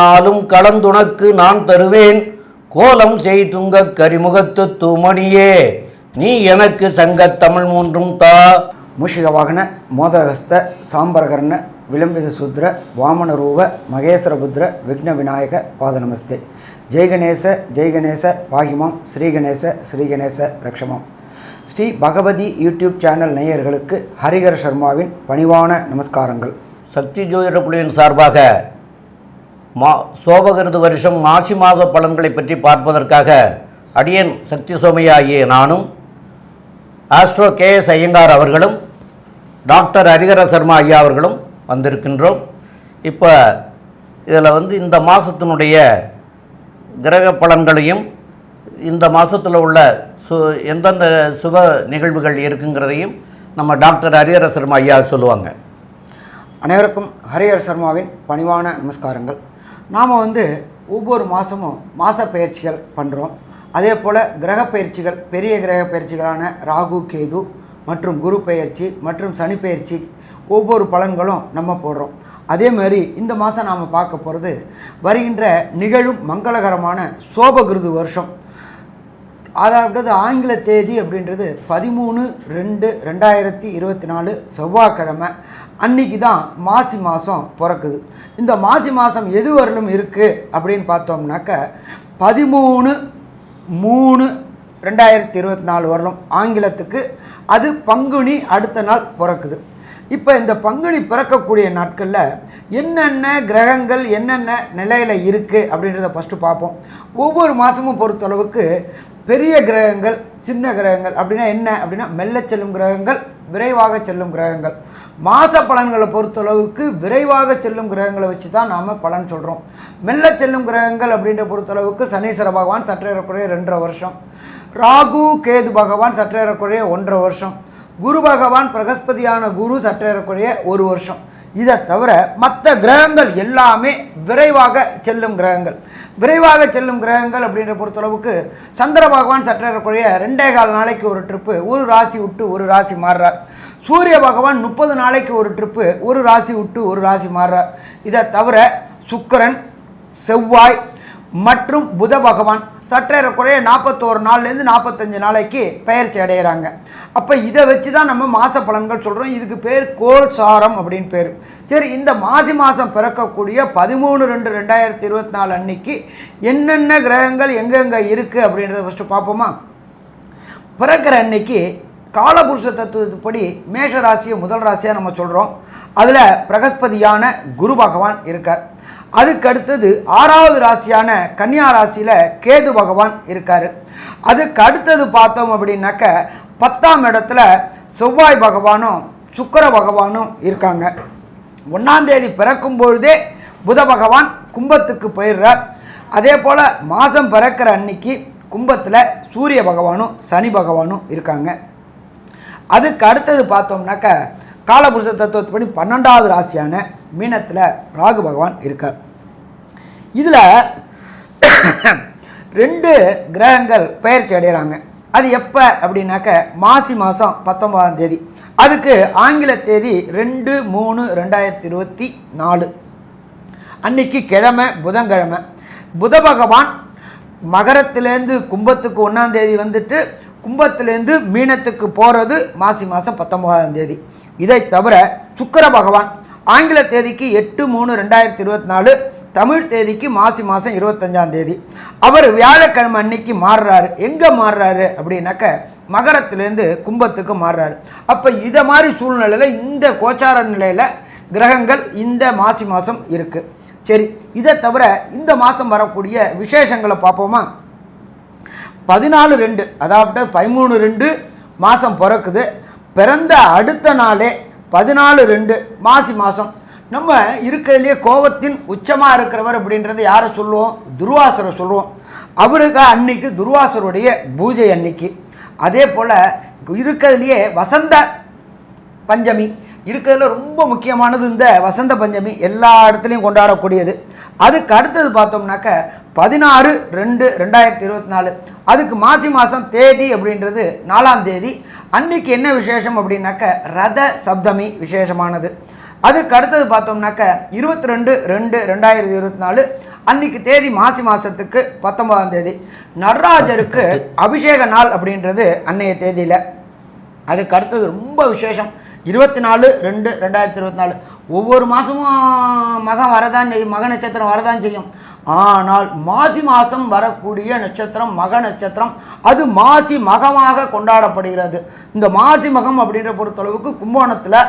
நாளும் கலந்துனக்கு நான் தருவேன். கோலம் செய் கரிமுகத்து தூமணியே. நீ எனக்கு சங்கத் தமிழ் மூன்றும் தா. மூஷிக வாகன மோதகஸ்த சாம்பரகர்ண விளம்பித சூத்ர வாமன ரூப மகேஸ்வரபுத்ர விக்ன விநாயக பாத நமஸ்தே. ஜெய் கணேச ஜெய் கணேச பாகிமாம் ஸ்ரீ கணேச ஸ்ரீ கணேச ரக்ஷமாம். ஸ்ரீ பகவதி யூடியூப் சேனல் நேயர்களுக்கு ஹரிஹர சர்மாவின் பணிவான நமஸ்காரங்கள். சக்தி ஜோதிட குழுவின் சார்பாக மா சோபகிருது வருஷம் மாசி மாத பலன்களை பற்றி பார்ப்பதற்காக அடியன் சக்தி சோமையாகிய நானும் ஆஸ்ட்ரோ கே எஸ் ஐயங்கார் அவர்களும் டாக்டர் ஹரிஹர சர்மா ஐயா அவர்களும் வந்திருக்கின்றோம். இப்போ இதில் வந்து இந்த மாதத்தினுடைய கிரக பலன்களையும் இந்த மாதத்தில் உள்ள சு எந்தெந்த சுப நிகழ்வுகள் இருக்குங்கிறதையும் நம்ம டாக்டர் ஹரிஹர சர்மா ஐயா சொல்லுவாங்க. அனைவருக்கும் ஹரிஹர சர்மாவின் பணிவான நமஸ்காரங்கள். நாம் வந்து ஒவ்வொரு மாதமும் மாத பயிற்சிகள் பண்ணுறோம் அதே போல் கிரக பயிற்சிகள் பெரிய கிரக பயிற்சிகளான ராகு கேது மற்றும் குரு பயிற்சி மற்றும் சனி பயிற்சி ஒவ்வொரு பலன்களும் நம்ம போடுறோம். அதே மாதிரி இந்த மாதம் நாம் பார்க்க போகிறது வருகின்ற நிகழும் மங்களகரமான சோபகிருது வருஷம். அதாவது ஆங்கில தேதி அப்படின்றது பதிமூணு ரெண்டு ரெண்டாயிரத்தி இருபத்தி நாலு செவ்வாய்க்கிழமை. அன்னைக்கு தான் மாசி மாதம் பிறக்குது. இந்த மாசி மாதம் எது வரலும் இருக்குது அப்படின்னு பார்த்தோம்னாக்க பதிமூணு மூணு ரெண்டாயிரத்தி இருபத்தி நாலு வரலும் ஆங்கிலத்துக்கு அது பங்குனி அடுத்த நாள் பிறக்குது. இப்போ இந்த பங்குனி பிறக்கக்கூடிய நாட்களில் என்னென்ன கிரகங்கள் என்னென்ன நிலையில் இருக்குது அப்படின்றத ஃபஸ்ட்டு பார்ப்போம். ஒவ்வொரு மாதமும் பொறுத்தளவுக்கு பெரிய கிரகங்கள் சின்ன கிரகங்கள் அப்படின்னா என்ன? அப்படின்னா மெல்ல செல்லும் கிரகங்கள் விரைவாக செல்லும் கிரகங்கள். மாத பலன்களை பொறுத்தளவுக்கு விரைவாக செல்லும் கிரகங்களை வச்சு தான் நாம் பலன் சொல்கிறோம் மெல்ல செல்லும் கிரகங்கள் அப்படின்ற பொறுத்தளவுக்கு சனீஸ்வர பகவான் சற்றேறக்குறைய ரெண்டரை வருஷம். ராகு கேது பகவான் சற்றேறக்குறைய ஒன்றரை வருஷம். குரு பகவான் பிரகஸ்பதியான குரு சற்றேறக்குறைய ஒரு வருஷம். இதை தவிர மற்ற கிரகங்கள் எல்லாமே விரைவாக செல்லும் கிரகங்கள். விரைவாக செல்லும் கிரகங்கள் அப்படின்ற பொறுத்தளவுக்கு சந்திர பகவான் சற்றேறக்குறைய ரெண்டே கால் நாளைக்கு ஒரு ட்ரிப்பு ஒரு ராசி விட்டு ஒரு ராசி மாறுறார். சூரிய பகவான் முப்பது நாளைக்கு ஒரு ட்ரிப்பு ஒரு ராசி விட்டு ஒரு ராசி மாறுறார். இதை தவிர சுக்கரன் செவ்வாய் மற்றும் புத பகவான் சற்றேறக்குறைய நாற்பத்தோரு நாள்லேருந்து நாற்பத்தஞ்சு நாளைக்கு பயிற்சி அடைகிறாங்க அப்போ இதை வச்சு தான் நம்ம மாத பலன்கள் சொல்கிறோம் இதுக்கு பேர் கோல் சாரம் அப்படின்னு பேர். சரி இந்த மாசி மாதம் பிறக்கக்கூடிய பதிமூணு ரெண்டு ரெண்டாயிரத்தி இருபத்தி நாலு அன்னைக்கு என்னென்ன கிரகங்கள் எங்கெங்கே இருக்குது அப்படின்றத ஃபஸ்ட்டு பார்ப்போமா? பிறக்கிற அன்னைக்கு காலபுருஷ தத்துவத்துப்படி மேஷ ராசியை முதல் ராசியாக நம்ம சொல்கிறோம் அதில் பிரகஸ்பதியான குரு பகவான் இருக்கார். அதுக்கு அடுத்தது ஆறாவது ராசியான கன்னியா ராசியில் கேது பகவான் இருக்கார். அதுக்கு அடுத்தது பார்த்தோம் அப்படின்னாக்க பத்தாம் இடத்துல செவ்வாய் பகவானும் சுக்கிர பகவானும் இருக்காங்க. ஒன்றாந்தேதி பிறக்கும் பொழுதே புத பகவான் கும்பத்துக்கு போயிடுறார். அதே போல் மாதம் பிறக்கிற அன்னைக்கு கும்பத்தில் சூரிய பகவானும் சனி பகவானும் இருக்காங்க. அதுக்கு அடுத்தது பார்த்தோம்னாக்க காலபுருஷ தத்துவத்துப்படி பன்னெண்டாவது ராசியான மீனத்தில் ராகு பகவான் இருக்கார். இதில் ரெண்டு கிரகங்கள் பெயர்ச்சி அடைகிறாங்க அது எப்போ அப்படின்னாக்க மாசி மாதம் பத்தொன்பதாம் தேதி. அதுக்கு ஆங்கில தேதி ரெண்டு மூணு ரெண்டாயிரத்தி இருபத்தி நாலு. அன்னைக்கு கிழமை புதன்கிழமை. புத பகவான் மகரத்திலேருந்து கும்பத்துக்கு ஒன்றாந்தேதி வந்துட்டு கும்பத்திலேருந்து மீனத்துக்கு போகிறது மாசி மாதம் பத்தொன்பதாம் தேதி. இதை தவிர சுக்கர பகவான் ஆங்கில தேதிக்கு எட்டு மூணு ரெண்டாயிரத்தி இருபத்தி நாலு தமிழ் தேதிக்கு மாசி மாதம் இருபத்தஞ்சாம் தேதி. அவர் வியாழக்கிழமை அன்னைக்கு மாறுறாரு. எங்கே மாறுறாரு அப்படின்னாக்க மகரத்துலேருந்து கும்பத்துக்கு மாறுறாரு. அப்போ இதை மாதிரி சூழ்நிலையில் இந்த கோச்சார நிலையில் கிரகங்கள் இந்த மாசி மாதம் இருக்குது சரி இதை தவிர இந்த மாதம் வரக்கூடிய விசேஷங்களை பார்ப்போமா? பதினாலு ரெண்டு அதாவது பதிமூணு ரெண்டு மாதம் பிறக்குது. பிறந்த அடுத்த நாளே பதினாலு ரெண்டு மாசி மாதம் நம்ம இருக்கிறதுலே கோபத்தின் உச்சமாக இருக்கிறவர் அப்படின்றத யாரை சொல்லுவோம்? துர்வாசரை சொல்லுவோம். அவருக்கு அன்னைக்கு துர்வாசருடைய பூஜை அன்னைக்கு. அதே போல் இருக்கிறதுலையே வசந்த பஞ்சமி. இருக்கிறதுல ரொம்ப முக்கியமானது இந்த வசந்த பஞ்சமி எல்லா இடத்துலையும் கொண்டாடக்கூடியது. அதுக்கு அடுத்தது பார்த்தோம்னாக்க பதினாறு ரெண்டு ரெண்டாயிரத்தி இருபத்தி நாலு அதுக்கு மாசி மாதம் தேதி அப்படின்றது நாலாம் தேதி. அன்னைக்கு என்ன விசேஷம் அப்படின்னாக்க ரத சப்தமி விசேஷமானது. அதுக்கு அடுத்தது பார்த்தோம்னாக்க இருபத்தி ரெண்டு ரெண்டு ரெண்டாயிரத்தி இருபத்தி நாலு அன்னைக்கு தேதி மாசி மாதத்துக்கு பத்தொன்பதாம் தேதி. நடராஜருக்கு அபிஷேக நாள் அப்படின்றது அன்னைய தேதியில். அதுக்கு அடுத்தது ரொம்ப விசேஷம். இருபத்தி நாலு ரெண்டு ரெண்டாயிரத்தி இருபத்தி நாலு ஒவ்வொரு மாதமும் மகன் வரதான் செய்யும் மக நட்சத்திரம் வரதான் செய்யும். ஆனால் மாசி மாதம் வரக்கூடிய நட்சத்திரம் மக நட்சத்திரம் அது மாசி மகமாக கொண்டாடப்படுகிறது. இந்த மாசி மகம் அப்படின்ற பொறுத்தளவுக்கு கும்போணத்தில்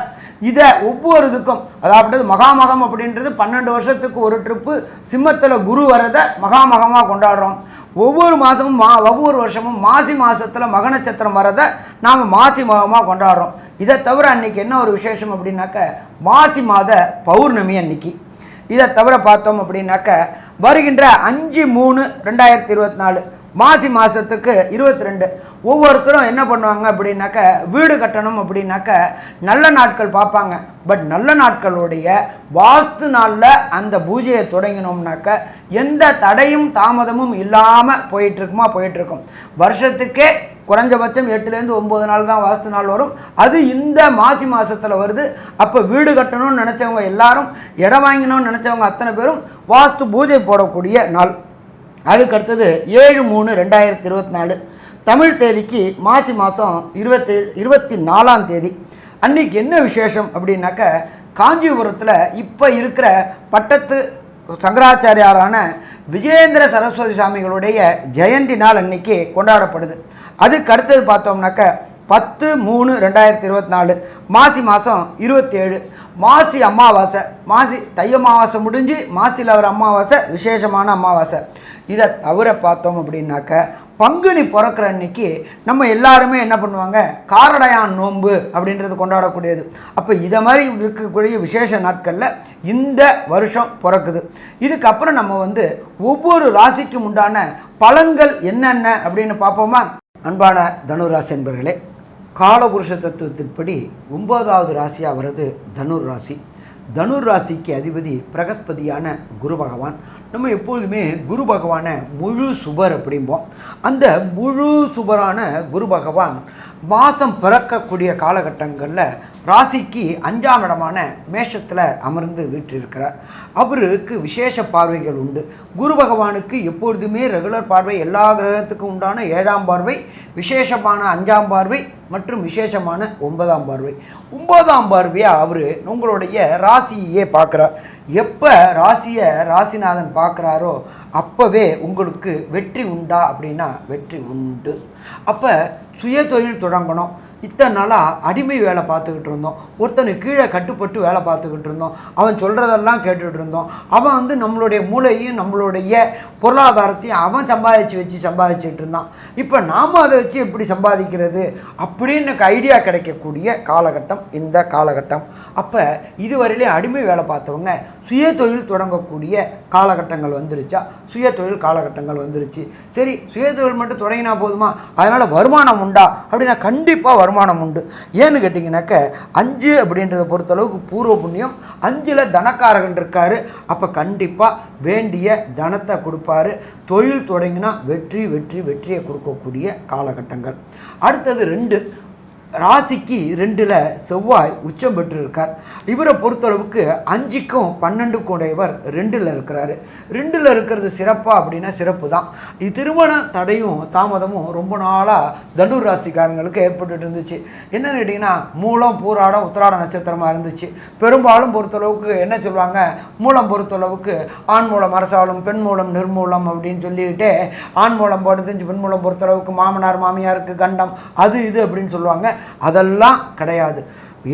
இதை ஒவ்வொரு இதுக்கும் அதாவது மகாமகம் அப்படின்றது பன்னெண்டு வருஷத்துக்கு ஒரு ட்ரிப்பு சிம்மத்தில் குரு வரதை மகாமகமாக கொண்டாடுறோம். ஒவ்வொரு மாதமும் மா ஒவ்வொரு வருஷமும் மாசி மாதத்தில் மக நட்சத்திரம் வரதை நாம் மாசி மகமாக கொண்டாடுறோம். இதை தவிர அன்றைக்கி என்ன ஒரு விசேஷம் அப்படின்னாக்க மாசி மாத பௌர்ணமி அன்னைக்கு. இதை தவிர பார்த்தோம் அப்படின்னாக்க வருகின்ற அஞ்சு மூணு ரெண்டாயிரத்தி இருபத்தி நாலு. மாசி மாதத்துக்கு இருபத்தி ரெண்டு ஒவ்வொருத்தரும் என்ன பண்ணுவாங்க அப்படின்னாக்க வீடு கட்டணும் அப்படின்னாக்க நல்ல நாட்கள் பார்ப்பாங்க. பட் நல்ல நாட்களுடைய வாஸ்து நாளில் அந்த பூஜையை தொடங்கினோம்னாக்க எந்த தடையும் தாமதமும் இல்லாமல் போயிட்டுருக்குமா? போயிட்டுருக்கும். வருஷத்துக்கே குறைஞ்சபட்சம் எட்டுலேருந்து ஒம்பது நாள் தான் வாஸ்து நாள் வரும். அது இந்த மாசி மாதத்தில் வருது. அப்போ வீடு கட்டணும்னு நினச்சவங்க எல்லாரும் இடம் வாங்கணும்னு நினச்சவங்க அத்தனை பேரும் வாஸ்து பூஜை போடக்கூடிய நாள். அதுக்கு அடுத்தது ஏழு மூணு ரெண்டாயிரத்தி இருபத்தி நாலு தமிழ் தேதிக்கு மாசி மாதம் இருபத்தி இருபத்தி நாலாம் தேதி. அன்றைக்கி என்ன விசேஷம் அப்படின்னாக்க காஞ்சிபுரத்தில் இப்போ இருக்கிற பட்டத்து சங்கராச்சாரியாரான விஜயேந்திர சரஸ்வதி சாமிகளுடைய ஜெயந்தி நாள் அன்னைக்கு கொண்டாடப்படுது. அதுக்கு அடுத்தது பார்த்தோம்னாக்க பத்து மூணு ரெண்டாயிரத்தி இருபத்தி நாலு மாசி மாதம் இருபத்தி ஏழு மாசி அமாவாசை மாசி தை அமாவாசை முடிஞ்சு மாசியில் வர அமாவாசை விசேஷமான அமாவாசை. இதை தவிர பார்த்தோம் அப்படின்னாக்க பங்குனி பிறக்கிற அன்னைக்கு நம்ம எல்லாருமே என்ன பண்ணுவாங்க? காரடையான் நோன்பு அப்படின்றது கொண்டாடக்கூடியது. அப்போ இதை மாதிரி இருக்கக்கூடிய விசேஷ நாட்களில் இந்த வருஷம் பிறக்குது. இதுக்கப்புறம் நம்ம வந்து ஒவ்வொரு ராசிக்கும் உண்டான பலன்கள் என்னென்ன அப்படின்னு பார்ப்போமா? அன்பான தனுராசி என்பர்களே காலபுருஷ தத்துவத்தின்படி ஒன்பதாவது ராசியாக வர்றது தனுர் ராசி. தனுர் ராசிக்கு அதிபதி பிரகஸ்பதியான குரு பகவான். நம்ம எப்பொழுதுமே குரு பகவானை முழு சுபர் அப்படிம்போம். அந்த முழு சுபரான குரு பகவான் மாதம் பிறக்கக்கூடிய காலகட்டங்களில் ராசிக்கு அஞ்சாம் இடமான மேஷத்தில் அமர்ந்து வீற்றிருக்கிறார். அவருக்கு விசேஷ பார்வைகள் உண்டு. குரு பகவானுக்கு எப்பொழுதுமே ரெகுலர் பார்வை எல்லா கிரகத்துக்கும் உண்டான ஏழாம் பார்வை விசேஷமான அஞ்சாம் பார்வை மற்றும் விசேஷமான ஒன்பதாம் பார்வை. ஒன்பதாம் பார்வையாக அவர் உங்களுடைய ராசியே பார்க்குறார். எப்போ ராசியை ராசிநாதன் பார்க்குறாரோ அப்போவே உங்களுக்கு வெற்றி உண்டா அப்படின்னா வெற்றி உண்டு. அப்போ சுய தொழில் தொடங்கணும். இத்தனை நாளாக அடிமை வேலை பார்த்துக்கிட்டு இருந்தோம். ஒருத்தனுக்கு கீழே கட்டுப்பட்டு வேலை பார்த்துக்கிட்டு இருந்தோம். அவன் சொல்கிறதெல்லாம் கேட்டுகிட்டு இருந்தோம். அவன் வந்து நம்மளுடைய மூளையும் நம்மளுடைய பொருளாதாரத்தையும் அவன் சம்பாதிச்சு வச்சு சம்பாதிச்சுட்டு இருந்தான். இப்போ நாம் அதை வச்சு எப்படி சம்பாதிக்கிறது? அப்படின்னு எனக்கு ஐடியா கிடைக்கக்கூடிய காலகட்டம் இந்த காலகட்டம். அப்போ இதுவரையிலே அடிமை வேலை பார்த்தவங்க சுய தொழில் தொடங்கக்கூடிய காலகட்டங்கள் வந்துருச்சா? சுய தொழில் காலகட்டங்கள் வந்துருச்சு. சரி சுய தொழில் மட்டும் தொடங்கினா போதுமா? அதனால் வருமானம் உண்டா? அப்படின்னா கண்டிப்பாக வரும் வருமானம் உண்டு. ஏன்னு கேட்டிங்கனாக்க அஞ்சு அப்படின்றத பொறுத்தளவுக்கு பூர்வ புண்ணியம் அஞ்சில் தனக்காரகன் இருக்கார். அப்போ கண்டிப்பாக வேண்டிய தனத்தை கொடுப்பாரு. தொழில் தொடங்கினா வெற்றி வெற்றி வெற்றியை கொடுக்கக்கூடிய காலகட்டங்கள். அடுத்தது ரெண்டு ராசிக்கு ரெண்டில் செவ்வாய் உச்சம் பெற்றிருக்கார். இவரை பொறுத்தளவுக்கு அஞ்சுக்கும் பன்னெண்டுக்கும் உடையவர் ரெண்டில் இருக்கிறாரு. ரெண்டில் இருக்கிறது சிறப்பாக அப்படின்னா சிறப்பு தான் இது திருமண தடையும் தாமதமும் ரொம்ப நாளாக தனுர் ராசிக்காரங்களுக்கு ஏற்பட்டுட்டு இருந்துச்சு. என்னென்னு கேட்டிங்கன்னா மூலம் பூராடம் உத்திராட நட்சத்திரமாக இருந்துச்சு. பெரும்பாலும் பொறுத்தளவுக்கு என்ன சொல்லுவாங்க? மூலம் பொறுத்தளவுக்கு ஆண் மூலம் அரசாலும் பெண் மூலம் நிர்மூலம் அப்படின்னு சொல்லிட்டு ஆண் மூலம் படுத்துஞ்சு பெண் மூலம் பொறுத்தளவுக்கு மாமனார் மாமியாருக்கு கண்டம் அது இது அப்படின்னு சொல்லுவாங்க. அதெல்லாம் கிடையாது.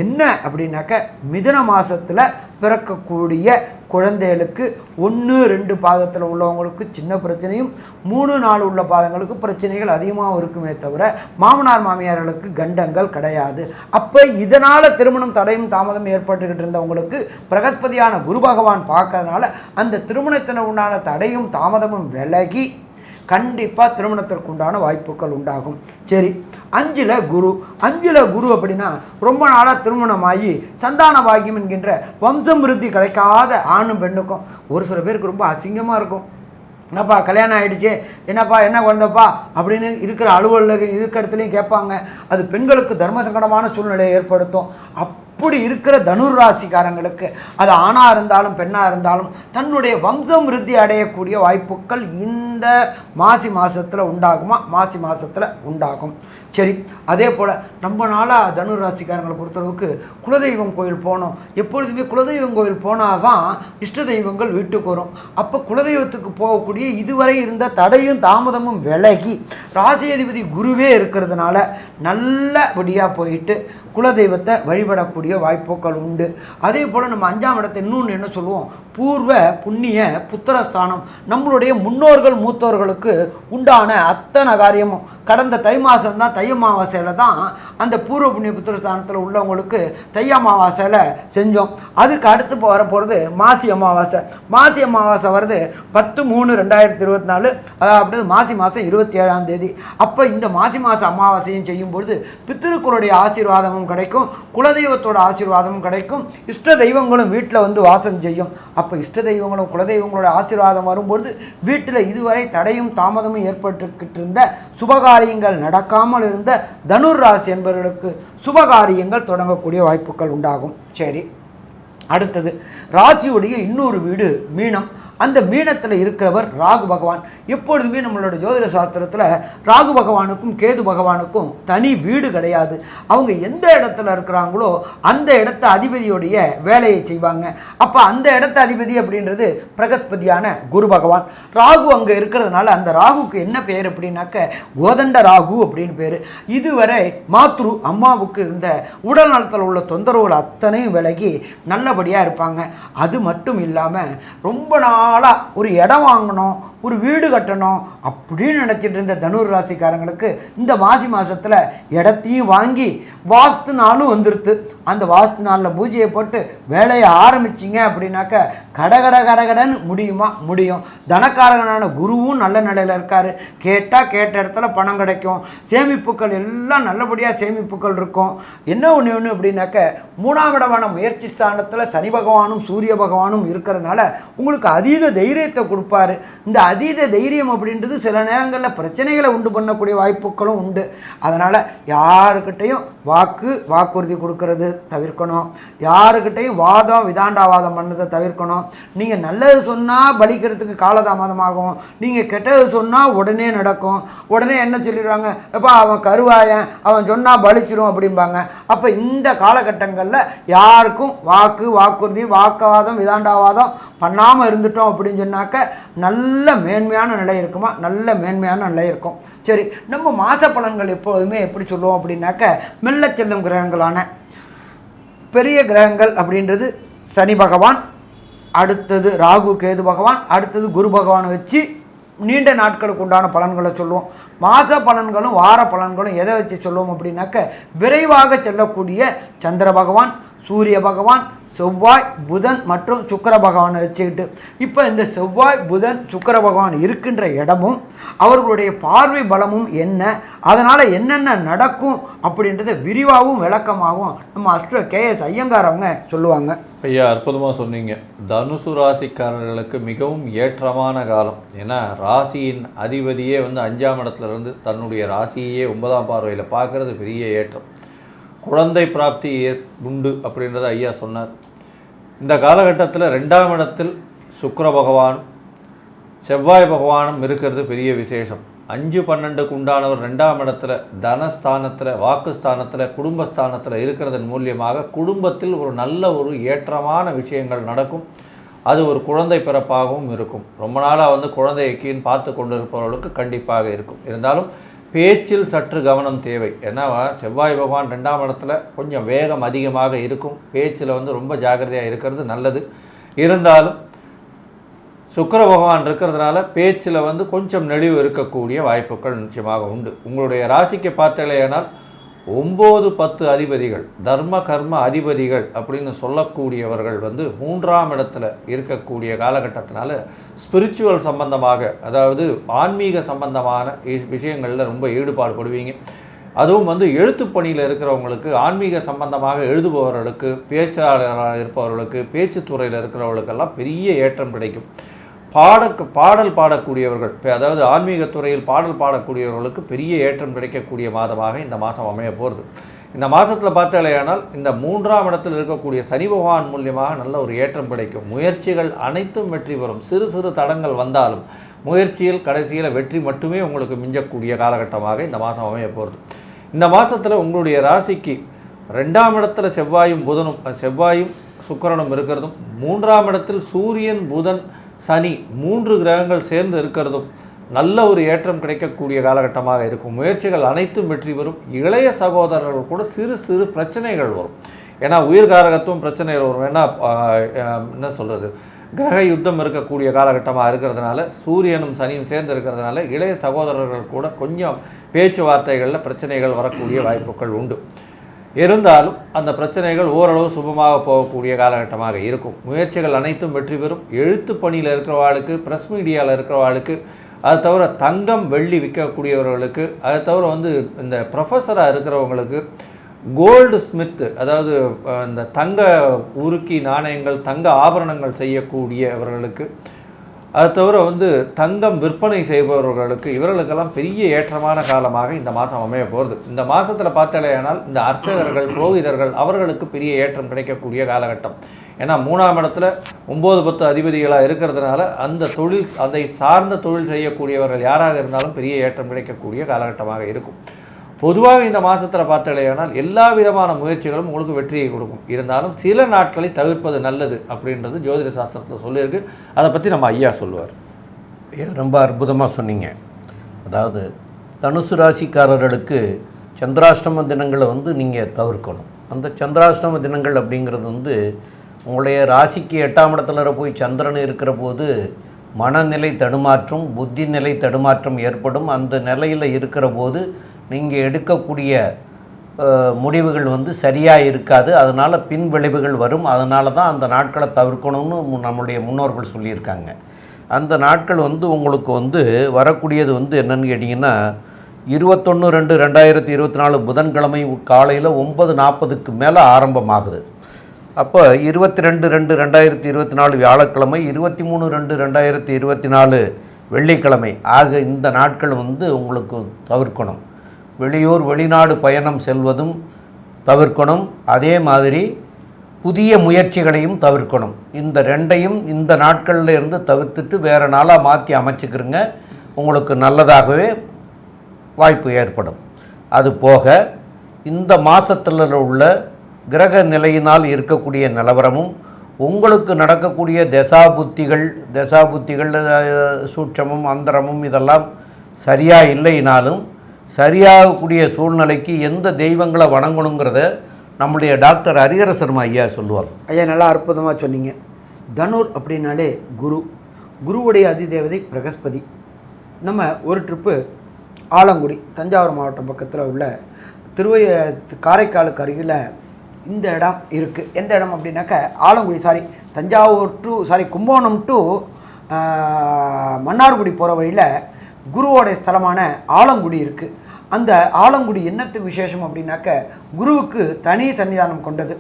என்ன அப்படின்னாக்க மிதுன மாதத்தில் பிறக்கக்கூடிய குழந்தைகளுக்கு ஒன்று ரெண்டு பாதத்தில் உள்ளவங்களுக்கு சின்ன பிரச்சனையும் மூணு நாலு உள்ள பாதங்களுக்கு பிரச்சனைகள் அதிகமாக இருக்குமே தவிர மாமனார் மாமியார்களுக்கு கண்டங்கள் கிடையாது. அப்போ இதனால் திருமணம் தடையும் தாமதம் ஏற்பட்டுக்கிட்டு இருந்தவங்களுக்கு பிரகஸ்பதியான குரு பகவான் பார்க்கறதுனால அந்த திருமணத்தின உண்டான தடையும் தாமதமும் விலகி கண்டிப்பாக திருமணத்திற்கு உண்டான வாய்ப்புகள் உண்டாகும். சரி அஞ்சில் குரு. அஞ்சில் குரு அப்படின்னா ரொம்ப நாளாக திருமணமாகி சந்தான பாக்கியம் என்கின்ற வம்சம் விருத்தி கிடைக்காத ஆணும் பெண்ணுக்கும் ஒரு சில பேருக்கு ரொம்ப அசிங்கமாக இருக்கும். என்னப்பா கல்யாணம் ஆகிடுச்சு என்னப்பா என்ன குழந்தப்பா? அப்படின்னு இருக்கிற அலுவலக இருக்கிற இடத்துலையும் கேட்பாங்க. அது பெண்களுக்கு தர்ம சங்கடமான சூழ்நிலையை ஏற்படுத்தும். அப் அப்படி இருக்கிற தனுர் ராசிக்காரங்களுக்கு அது ஆணாக இருந்தாலும் பெண்ணாக இருந்தாலும் தன்னுடைய வம்சம் விருத்தி அடையக்கூடிய வாய்ப்புகள் இந்த மாசி மாதத்தில் உண்டாகுமா? மாசி மாதத்தில் உண்டாகும். சரி அதே போல் ரொம்ப நாளாக தனுர் ராசிக்காரங்களை பொறுத்தளவுக்கு குலதெய்வம் கோயில் போனோம். எப்பொழுதுமே குலதெய்வம் கோயில் போனால் தான் இஷ்ட தெய்வங்கள் வீட்டுக்கு வரும். அப்போ குலதெய்வத்துக்கு போகக்கூடிய இதுவரை இருந்த தடையும் தாமதமும் விலகி ராசி அதிபதி குருவே இருக்கிறதுனால நல்லபடியாக போயிட்டு குலதெய்வத்தை வழிபடக்கூடிய வாய்ப்புகள் உண்டு. அதே போல் நம்ம அஞ்சாம் இடத்தை இன்னொன்று என்ன சொல்லுவோம்? பூர்வ புண்ணிய புத்திரஸ்தானம். நம்மளுடைய முன்னோர்கள் மூத்தோர்களுக்கு உண்டான அத்தனை காரியமும். கடந்த தை மாதம் தான் தை அமாவாசையில் தான் அந்த பூர்வ புண்ணிய புத்திரஸ்தானத்தில் உள்ளவங்களுக்கு தை அமாவாசையில் செஞ்சோம். அதுக்கு அடுத்து வர போகிறது மாசி அமாவாசை. மாசி அமாவாசை வருது பத்து மூணு ரெண்டாயிரத்தி இருபத்தி நாலு. அதாவது மாசி மாதம் இருபத்தி ஏழாம் தேதி. அப்போ இந்த மாசி மாத அமாவாசையும் செய்யும்பொழுது பித்திருக்களுடைய ஆசீர்வாதமும் கிடைக்கும் குலதெய்வத்தோட ஆசீர்வாதமும் கிடைக்கும். இஷ்ட தெய்வங்களும் வீட்டில் வந்து வாசம் செய்யும். அப்போ இஷ்ட தெய்வங்களும் குலதெய்வங்களோட ஆசீர்வாதம் வரும்பொழுது வீட்டில் இதுவரை தடையும் தாமதமும் ஏற்பட்டுக்கிட்டு இருந்த சுபகாரியங்கள் நடக்காமல் இருந்த தனுர் ராசி என்பவர்களுக்கு சுபகாரியங்கள் தொடங்கக்கூடிய வாய்ப்புகள் உண்டாகும். சரி அடுத்தது ராசியுடைய இன்னொரு வீடு மீனம். அந்த மீனத்தில் இருக்கிறவர் ராகு பகவான். எப்பொழுதுமே நம்மளோட ஜோதிட சாஸ்திரத்தில் ராகு பகவானுக்கும் கேது பகவானுக்கும் தனி வீடு கிடையாது. அவங்க எந்த இடத்துல இருக்கிறாங்களோ அந்த இடத்த அதிபதியுடைய வேலையை செய்வாங்க. அப்போ அந்த இடத்த அதிபதி அப்படின்றது பிரகஸ்பதியான குரு பகவான். ராகு அங்கே இருக்கிறதுனால அந்த ராகுக்கு என்ன பேர் அப்படின்னாக்க கோதண்ட ராகு அப்படின்னு பேர். இதுவரை மாத்ரு அம்மாவுக்கு இருந்த உடல் நலத்தில் உள்ள தொந்தரவுகள் அத்தனையும் விலகி நல்லபடியாக இருப்பாங்க. அது மட்டும் இல்லாமல் ரொம்ப நாள் நாளாக ஒரு இடம் வாங்கணும். ஒரு வீடு கட்டணும் அப்படின்னு நினச்சிட்டு இருந்த தனுர் ராசிக்காரங்களுக்கு இந்த மாசி மாதத்தில் இடத்தையும் வாங்கி வாஸ்து நாளும் வந்துருது அந்த வாஸ்து நாளில் பூஜையை போட்டு வேலையை ஆரம்பிச்சிங்க அப்படின்னாக்க கடகட கடகடன்னு முடியுமா? முடியும். தனக்காரகனான குருவும் நல்ல நிலையில் இருக்கார். கேட்டால் கேட்ட இடத்துல பணம் கிடைக்கும். சேமிப்புகள் எல்லாம் நல்லபடியாக சேமிப்புகள் இருக்கும். என்ன ஒன்று ஒன்று அப்படின்னாக்க மூணாம் இடமான முயற்சி ஸ்தானத்தில் சனி பகவானும் சூரிய பகவானும் இருக்கிறதுனால உங்களுக்கு அதீத தைரியத்தை கொடுப்பாரு. இந்த அதீத தைரியம் அப்படின்றது சில நேரங்களில் பிரச்சனைகளை உண்டு பண்ணக்கூடிய வாய்ப்புகளும் உண்டு. அதனால் யாருக்கிட்டையும் வாக்கு வாக்குறுதி கொடுக்கறது தவிர்க்கணும். யாருக்கிட்டையும் வாதம் விதாண்டாவாதம் பண்ணதை தவிர்க்கணும். நீங்கள் நல்லது சொன்னால் பலிக்கிறதுக்கு காலதாமதமாகும். நீங்கள் கெட்டது சொன்னால் உடனே நடக்கும். உடனே என்ன சொல்லிடுவாங்க எப்போ அவன் கருவாயன் அவன் சொன்னால் பலிச்சிரும் அப்படிம்பாங்க. அப்போ இந்த காலகட்டங்களில் யாருக்கும் வாக்கு வாக்குறுதி வாக்குவாதம் விதாண்டாவாதம் பண்ணாமல் இருந்துட்டோம் அப்படின்னு சொன்னாக்க நல்ல மேன்மையான நிலை இருக்குமா? நல்ல மேன்மையான நிலை இருக்கும். சரி நம்ம மாச பலன்கள் எப்பொழுதுமே எப்படி சொல்லுவோம் அப்படின்னாக்க மெல்ல செல்லும் கிரகங்களான பெரிய கிரகங்கள் அப்படின்றது சனி பகவான் அடுத்தது ராகு கேது பகவான் அடுத்தது குரு பகவானை வச்சு நீண்ட நாட்களுக்கு உண்டான பலன்களை சொல்லுவோம். மாத பலன்களும் வார பலன்களும் எதை வச்சு சொல்லுவோம் அப்படின்னாக்க விரைவாக செல்லக்கூடிய சந்திர பகவான் சூரிய பகவான் செவ்வாய் புதன் மற்றும் சுக்கர பகவானை வச்சுக்கிட்டு இப்போ இந்த செவ்வாய் புதன் சுக்கர பகவான் இருக்கின்ற இடமும் அவர்களுடைய பார்வை பலமும் என்ன அதனால் என்னென்ன நடக்கும் அப்படின்றத விரிவாகவும் விளக்கமாகவும் நம்ம அஸ்ட்ரோ கேஎஸ் ஐயங்கார் அவங்க சொல்லுவாங்க. ஐயா அற்புதமாக சொன்னீங்க. தனுசு ராசிக்காரர்களுக்கு மிகவும் ஏற்றமான காலம். ஏன்னா ராசியின் அதிபதியே வந்து அஞ்சாம் இடத்துல இருந்து தன்னுடைய ராசியையே ஒன்பதாம் பார்வையில் பார்க்கறது பெரிய ஏற்றம். குழந்தை பிராப்தி ஏ- உண்டு அப்படின்றத ஐயா சொன்னார். இந்த காலகட்டத்தில் ரெண்டாம் இடத்தில் சுக்கர பகவான் செவ்வாய் பகவானும் இருக்கிறது பெரிய விசேஷம். அஞ்சு பன்னெண்டுக்கு உண்டானவர் ரெண்டாம் இடத்துல தனஸ்தானத்தில் வாக்குஸ்தானத்தில் குடும்பஸ்தானத்தில் இருக்கிறதன் மூலியமாக குடும்பத்தில் ஒரு நல்ல ஒரு ஏற்றமான விஷயங்கள் நடக்கும். அது ஒரு குழந்தை பிறப்பாகவும் இருக்கும். ரொம்ப நாளாக வந்து குழந்தை எக்கின்னு பார்த்து கொண்டிருப்பவர்களுக்கு கண்டிப்பாக இருக்கும். இருந்தாலும் பேச்சில் சற்று கவனம் தேவை. ஏன்னா செவ்வாய் பகவான் ரெண்டாம் இடத்துல கொஞ்சம் வேகம் அதிகமாக இருக்கும். பேச்சில் வந்து ரொம்ப ஜாக்கிரதையாக இருக்கிறது நல்லது. இருந்தாலும் சுக்கர பகவான் இருக்கிறதுனால பேச்சில் வந்து கொஞ்சம் நெளிவு இருக்கக்கூடிய வாய்ப்புகள் நிச்சயமாக உண்டு. உங்களுடைய ராசிக்கு பார்த்தலையானால் ஒம்பது பத்து அதிபதிகள் தர்ம கர்ம அதிபதிகள் அப்படின்னு சொல்லக்கூடியவர்கள் வந்து மூன்றாம் இடத்துல இருக்கக்கூடிய காலகட்டத்தினால ஸ்பிரிச்சுவல் சம்பந்தமாக அதாவது ஆன்மீக சம்பந்தமான விஷயங்களில் ரொம்ப ஈடுபாடு படுவீங்க. அதுவும் வந்து எழுத்து பணியில் இருக்கிறவங்களுக்கு ஆன்மீக சம்பந்தமாக எழுதுபவர்களுக்கு பேச்சாளராக இருப்பவர்களுக்கு பேச்சுத்துறையில் இருக்கிறவர்களுக்கெல்லாம் பெரிய ஏற்றம் கிடைக்கும். பாட பாடல் பாடக்கூடியவர்கள் இப்போ அதாவது ஆன்மீகத்துறையில் பாடல் பாடக்கூடியவர்களுக்கு பெரிய ஏற்றம் கிடைக்கக்கூடிய மாதமாக இந்த மாதம் அமைய போகிறது இந்த மாதத்தில் பார்த்தாலேயானால் இந்த மூன்றாம் இடத்தில் இருக்கக்கூடிய சனி பகவான் மூலியமாக நல்ல ஒரு ஏற்றம் கிடைக்கும். முயற்சிகள் அனைத்தும் வெற்றி பெறும். சிறு சிறு தடங்கள் வந்தாலும் முயற்சியில் கடைசியில் வெற்றி மட்டுமே உங்களுக்கு மிஞ்சக்கூடிய காலகட்டமாக இந்த மாதம் அமைய போகிறது இந்த மாதத்தில் உங்களுடைய ராசிக்கு ரெண்டாம் இடத்துல செவ்வாயும் புதனும் செவ்வாயும் சுக்கரனும் இருக்கிறதும் மூன்றாம் இடத்தில் சூரியன் புதன் சனி மூன்று கிரகங்கள் சேர்ந்து இருக்கிறதும் நல்ல ஒரு ஏற்றம் கிடைக்கக்கூடிய காலகட்டமாக இருக்கும். முயற்சிகள் அனைத்தும் வெற்றி பெறும். இளைய சகோதரர்கள் கூட சிறு சிறு பிரச்சனைகள் வரும். ஏன்னா உயிர்காரகத்துவம் பிரச்சனைகள் வரும். ஏன்னா என்ன சொல்கிறது கிரக யுத்தம் இருக்கக்கூடிய காலகட்டமாக இருக்கிறதுனால சூரியனும் சனியும் சேர்ந்து இருக்கிறதுனால இளைய சகோதரர்கள் கூட கொஞ்சம் பேச்சுவார்த்தைகளில் பிரச்சனைகள் வரக்கூடிய வாய்ப்புகள் உண்டு. இருந்தாலும் அந்த பிரச்சனைகள் ஓரளவு சுபமாக போகக்கூடிய காலகட்டமாக இருக்கும். முயற்சிகள் அனைத்தும் வெற்றி பெறும். எழுத்து பணியில் இருக்கிறவாளுக்கு ப்ரெஸ் மீடியாவில் இருக்கிறவாளுக்கு அது தவிர தங்கம் வெள்ளி விற்கக்கூடியவர்களுக்கு அது தவிர வந்து இந்த ப்ரொஃபஸராக இருக்கிறவங்களுக்கு கோல்டு ஸ்மித் அதாவது இந்த தங்க உருக்கி நாணயங்கள் தங்க ஆபரணங்கள் செய்யக்கூடியவர்களுக்கு அது தவிர வந்து தங்கம் விற்பனை செய்பவர்களுக்கு இவர்களுக்கெல்லாம் பெரிய ஏற்றமான காலமாக இந்த மாதம் அமைய போகிறது இந்த மாதத்தில் பார்த்தாலேயானால் இந்த அர்ச்சகர்கள் புரோகிதர்கள் அவர்களுக்கு பெரிய ஏற்றம் கிடைக்கக்கூடிய காலகட்டம். ஏன்னா மூணாம் இடத்துல ஒம்பது பத்து அதிபதிகளாக இருக்கிறதுனால அந்த தொழில் அதை சார்ந்த தொழில் செய்யக்கூடியவர்கள் யாராக இருந்தாலும் பெரிய ஏற்றம் கிடைக்கக்கூடிய காலகட்டமாக இருக்கும். பொதுவாக இந்த மாதத்தில் பார்த்தாலேயானால் எல்லா விதமான முயற்சிகளும் உங்களுக்கு வெற்றியை கொடுக்கும். இருந்தாலும் சில நாட்களை தவிர்ப்பது நல்லது அப்படின்றது ஜோதிட சாஸ்திரத்தில் சொல்லியிருக்கு. அதை பற்றி நம்ம ஐயா சொல்லுவார். ரொம்ப அற்புதமாக சொன்னீங்க. அதாவது தனுசு ராசிக்காரர்களுக்கு சந்திராஷ்டம தினங்களை வந்து நீங்கள் தவிர்க்கணும். அந்த சந்திராஷ்டம தினங்கள் அப்படிங்கிறது வந்து உங்களுடைய ராசிக்கு எட்டாம் இடத்துல போய் சந்திரன் இருக்கிற போது மனநிலை தடுமாற்றம் புத்தி நிலை தடுமாற்றம் ஏற்படும். அந்த நிலையில் இருக்கிற போது நீங்கள் எடுக்கக்கூடிய முடிவுகள் வந்து சரியாக இருக்காது. அதனால் பின் விளைவுகள் வரும். அதனால தான் அந்த நாட்களை தவிர்க்கணும்னு மு- நம்மளுடைய முன்னோர்கள் சொல்லியிருக்காங்க. அந்த நாட்கள் வந்து உங்களுக்கு வந்து வரக்கூடியது வந்து என்னென்னு கேட்டிங்கன்னா இருபத்தொன்று ரெண்டு ரெண்டாயிரத்தி இருபத்தி நாலு புதன்கிழமை காலையில் ஒம்பது நாற்பதுக்கு மேலே ஆரம்பமாகுது. அப்போ இருபத்தி ரெண்டு ரெண்டு ரெண்டாயிரத்தி இருபத்தி நாலு வியாழக்கிழமை இருபத்தி மூணு ரெண்டு ரெண்டாயிரத்தி இருபத்தி நாலு வெள்ளிக்கிழமை. ஆக இந்த நாட்கள் வந்து உங்களுக்கு தவிர்க்கணும். வெளியூர் வெளிநாடு பயணம் செல்வதும் தவிர்க்கணும். அதே மாதிரி புதிய முயற்சிகளையும் தவிர்க்கணும். இந்த ரெண்டையும் இந்த நாட்களில் இருந்து தவிர்த்துட்டு வேறு நாளாக மாற்றி அமைச்சுக்கிறங்க உங்களுக்கு நல்லதாகவே வாய்ப்பு ஏற்படும். அது போக இந்த மாதத்தில் உள்ள கிரக நிலையினால் இருக்கக்கூடிய நிலவரமும் உங்களுக்கு நடக்கக்கூடிய தசாபுத்திகள் தசாபுத்திகள் சூட்சமும் அந்தரமும் இதெல்லாம் சரியாக இல்லைனாலும் சரியாகக்கூடிய சூழ்நிலைக்கு எந்த தெய்வங்களை வணங்கணுங்கிறத நம்முடைய டாக்டர் ஹரிஹர சர்மா ஐயா சொல்லுவார். ஐயா நல்லா அற்புதமாக சொன்னீங்க. தனுர் அப்படின்னாலே குரு. குருவுடைய அதிதேவதை பிரகஸ்பதி. நம்ம ஒரு ட்ரிப்பு ஆலங்குடி தஞ்சாவூர் மாவட்டம் பக்கத்தில் உள்ள திருவைய காரைக்காலுக்கு அருகில் இந்த இடம் இருக்குது எந்த இடம் அப்படின்னாக்க Alangudi sorry Thanjavur to sorry Kumbakonam to Mannargudi போகிற வழியில் குருவோடைய ஸ்தலமான ஆலங்குடி இருக்குது அந்த ஆலங்குடி என்னத்துக்கு விசேஷம் அப்படின்னாக்க குருவுக்கு தனி சன்னிதானம் கொண்டது.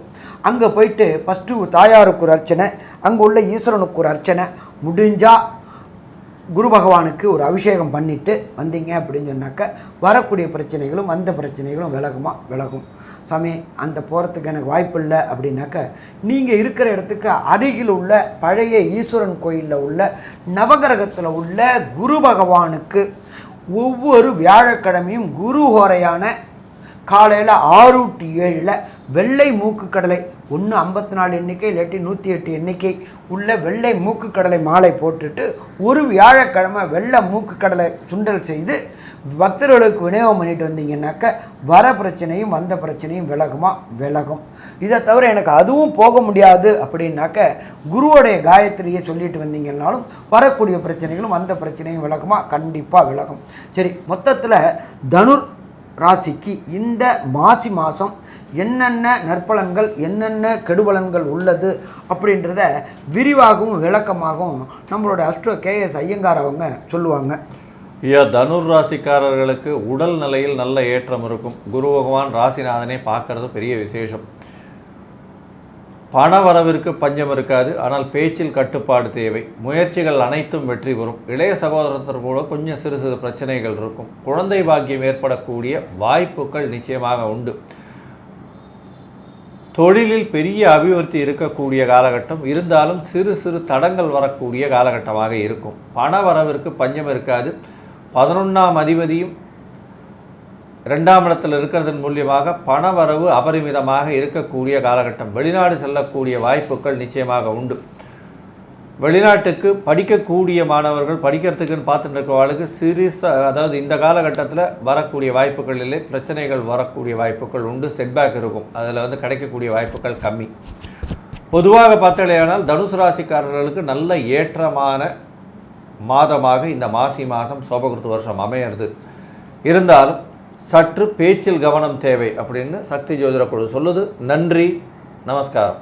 அங்கே போயிட்டு ஃபஸ்ட்டு தாயாருக்கு ஒரு அர்ச்சனை அங்கே உள்ள ஈஸ்வரனுக்கு ஒரு அர்ச்சனை. முடிஞ்சால் குரு பகவானுக்கு ஒரு அபிஷேகம் பண்ணிட்டு வந்தீங்க அப்படின்னு சொன்னாக்க வரக்கூடிய பிரச்சனைகளும் வந்த பிரச்சனைகளும் விலகுமா? விலகும். சாமி அந்த போகிறதுக்கு எனக்கு வாய்ப்பு இல்லை அப்படின்னாக்க நீங்கள் இருக்கிற இடத்துக்கு அருகில் உள்ள பழைய ஈஸ்வரன் கோயிலில் உள்ள நவகிரகத்தில் உள்ள குரு பகவானுக்கு ஒவ்வொரு வியாழக்கிழமையும் குரு ஹோரையான காலையில் ஆறு டு ஏழில் வெள்ளை மூக்கு கடலை ஒன்று ஐம்பத்தி நாலு எண்ணிக்கை இல்லாட்டி நூற்றி எட்டு எண்ணிக்கை உள்ள வெள்ளை மூக்கு கடலை மாலை போட்டுட்டு ஒரு வியாழக்கிழமை வெள்ளை மூக்கு கடலை சுண்டல் செய்து பக்தர்களுக்கு விநியோகம் பண்ணிட்டு வந்தீங்கன்னாக்க வர பிரச்சனையும் வந்த பிரச்சனையும் விலகுமா? விலகும். இதை தவிர எனக்கு அதுவும் போக முடியாது அப்படின்னாக்க குருவோடைய காயத்ரியை சொல்லிட்டு வந்தீங்கன்னாலும் வரக்கூடிய பிரச்சனைகளும் வந்த பிரச்சனையும் விலகுமா? கண்டிப்பாக விலகும். சரி மொத்தத்தில் தனுர் ராசிக்கு இந்த மாசி மாதம் என்னென்ன நற்பலன்கள் என்னென்ன கெடுபலன்கள் உள்ளது அப்படின்றத விரிவாகவும் விளக்கமாகவும் நம்மளோட அஸ்ட்ரோ கேஎஸ் ஐயங்கார் அவங்க சொல்லுவாங்க. ஐயா தனுர் ராசிக்காரர்களுக்கு உடல் நிலையில் நல்ல ஏற்றம் இருக்கும். குரு பகவான் ராசிநாதனை பார்க்கறது பெரிய விசேஷம். பண வரவிற்கு பஞ்சம் இருக்காது. ஆனால் பேச்சில் கட்டுப்பாடு தேவை. முயற்சிகள் அனைத்தும் வெற்றி பெறும். இளைய சகோதரத்தர் கூட கொஞ்சம் சிறு சிறு பிரச்சனைகள் இருக்கும். குழந்தை பாக்கியம் ஏற்படக்கூடிய வாய்ப்புகள் நிச்சயமாக உண்டு. தொழிலில் பெரிய அபிவிருத்தி இருக்கக்கூடிய காலகட்டம் இருந்தாலும் சிறு சிறு தடங்கள் வரக்கூடிய காலகட்டமாக இருக்கும். பண வரவிற்கு பஞ்சம் இருக்காது. பதினொன்றாம் அதிபதியும் ரெண்டாம் இடத்தில் இருக்கிறதன் மூலியமாக பண வரவு அபரிமிதமாக இருக்கக்கூடிய காலகட்டம். வெளிநாடு செல்லக்கூடிய வாய்ப்புகள் நிச்சயமாக உண்டு. வெளிநாட்டுக்கு படிக்கக்கூடிய மாணவர்கள் படிக்கிறதுக்குன்னு பார்த்துட்டு இருக்கிறவர்களுக்கு சிறுசா அதாவது இந்த காலகட்டத்தில் வரக்கூடிய வாய்ப்புகளிலே பிரச்சனைகள் வரக்கூடிய வாய்ப்புகள் உண்டு செட்பேக் இருக்கும். அதில் வந்து கிடைக்கக்கூடிய வாய்ப்புகள் கம்மி. பொதுவாக பார்த்தாலேயானால் தனுசு ராசிக்காரர்களுக்கு நல்ல ஏற்றமான மாதமாக இந்த மாசி மாதம் சோபகிருத்து வருஷம் அமையிறது. இருந்தாலும் சற்று பேச்சில் கவனம் தேவை அப்படின்னு சக்தி ஜோதிட குழு சொல்லுது. நன்றி நமஸ்காரம்.